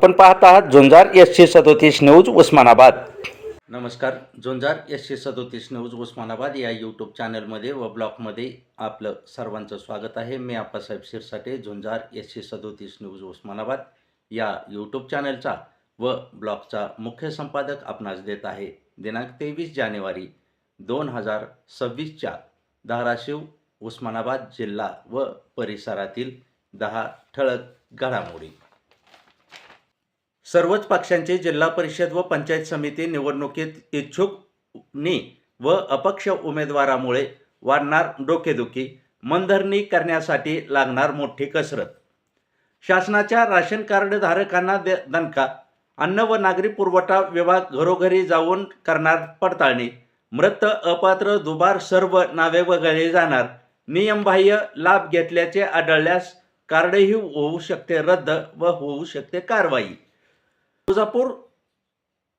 आपण पाहत आहात झुंजार एसशे सदोतीस न्यूज उस्मानाबाद. नमस्कार झुंजार एसशे सदोतीस न्यूज उस्मानाबाद या यूट्यूब चॅनलमध्ये व ब्लॉगमध्ये आपलं सर्वांचं स्वागत आहे. मी आप्पासाहेब शिरसाटे झुंजार एसशे सदोतीस न्यूज उस्मानाबाद या यूट्यूब चॅनलचा व ब्लॉगचा मुख्य संपादक आपणास देत आहे. दिनांक तेवीस जानेवारी दोन हजार सव्वीसच्या धाराशिव उस्मानाबाद जिल्हा व परिसरातील दहा ठळक घडामोडी. सर्वच पक्षांचे जिल्हा परिषद व पंचायत समिती निवडणुकीत इच्छुकनी व अपक्ष उमेदवारामुळे वाढणार डोकेदुखी मनधरणी करण्यासाठी लागणार मोठी कसरत. शासनाच्या राशन कार्ड धारकांना दे दणका अन्न व नागरी पुरवठा विभाग घरोघरी जाऊन करणार पडताळणी मृत अपात्र दुबार सर्व नावे वगळली जाणार नियमबाह्य लाभ घेतल्याचे आढळल्यास कार्डही होऊ शकते रद्द व होऊ शकते कारवाई. तुळजापूर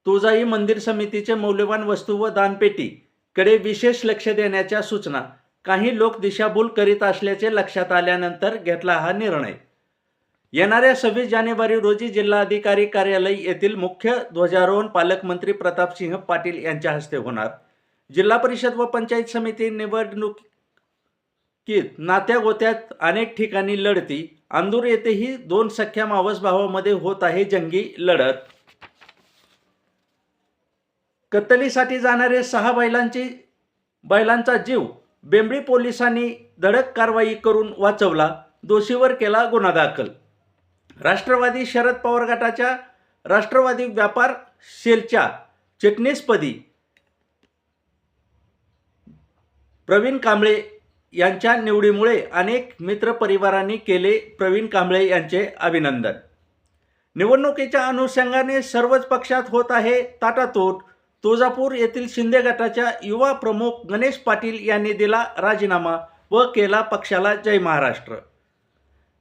तुळजाई मंदिर समितीचे मौल्यवान वस्तू व दानपेटी कडे विशेष लक्ष देण्याच्या सूचना काही लोक दिशाभूल करीत असल्याचे लक्षात आल्यानंतर घेतला हा निर्णय. येणाऱ्या सव्वीस जानेवारी रोजी जिल्हाधिकारी कार्यालय येथील मुख्य ध्वजारोहण पालकमंत्री प्रतापसिंह पाटील यांच्या हस्ते होणार. जिल्हा परिषद व पंचायत समिती की नात्या गोत्यात अनेक ठिकाणी लढती. अंदूर येथेही दोन सख्या मावस भावामध्ये होत आहे जंगी लढत. कत्तलीसाठी जाणारे सहा बैलांची बैलांचा जीव बेंबळी पोलिसांनी धडक कारवाई करून वाचवला. दोषीवर केला गुन्हा दाखल. राष्ट्रवादी शरद पवार गटाच्या राष्ट्रवादी व्यापार सेलच्या चिटणीसपदी प्रवीण कांबळे यांच्या निवडीमुळे अनेक मित्रपरिवारांनी केले प्रवीण कांबळे यांचे अभिनंदन. निवडणुकीच्या अनुषंगाने सर्वच पक्षात होत आहे ताटातोट तुळजापूर येथील शिंदे गटाच्या युवा प्रमुख गणेश पाटील यांनी दिला राजीनामा व केला पक्षाला जय महाराष्ट्र.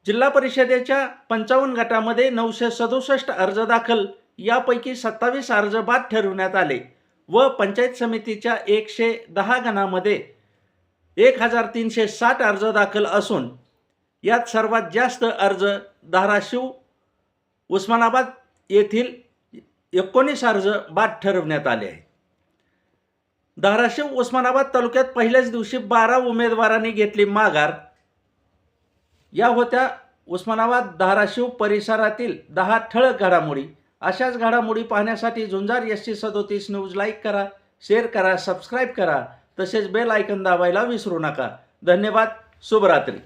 जिल्हा परिषदेच्या पंचावन्न गटामध्ये नऊशे सदुसष्ट अर्ज दाखल. यापैकी सत्तावीस अर्ज बाद ठरवण्यात आले व पंचायत समितीच्या एकशे दहा गणामध्ये एक हजार तीनशे साठ अर्ज दाखल असून यात सर्वात जास्त अर्ज धाराशिव उस्मानाबाद येथील एकोणीस अर्ज बाद ठरवण्यात आले आहेत. धाराशिव उस्मानाबाद तालुक्यात पहिल्याच दिवशी बारा उमेदवारांनी घेतली माघार. या होत्या उस्मानाबाद धाराशिव परिसरातील दहा ठळक घडामोडी. अशाच घडामोडी पाहण्यासाठी झुंजार एस सी सदोतीस न्यूज लाईक करा शेअर करा सबस्क्राईब करा. तसेच बेल आयकन दाबायला विसरू नका. धन्यवाद. शुभरात्री.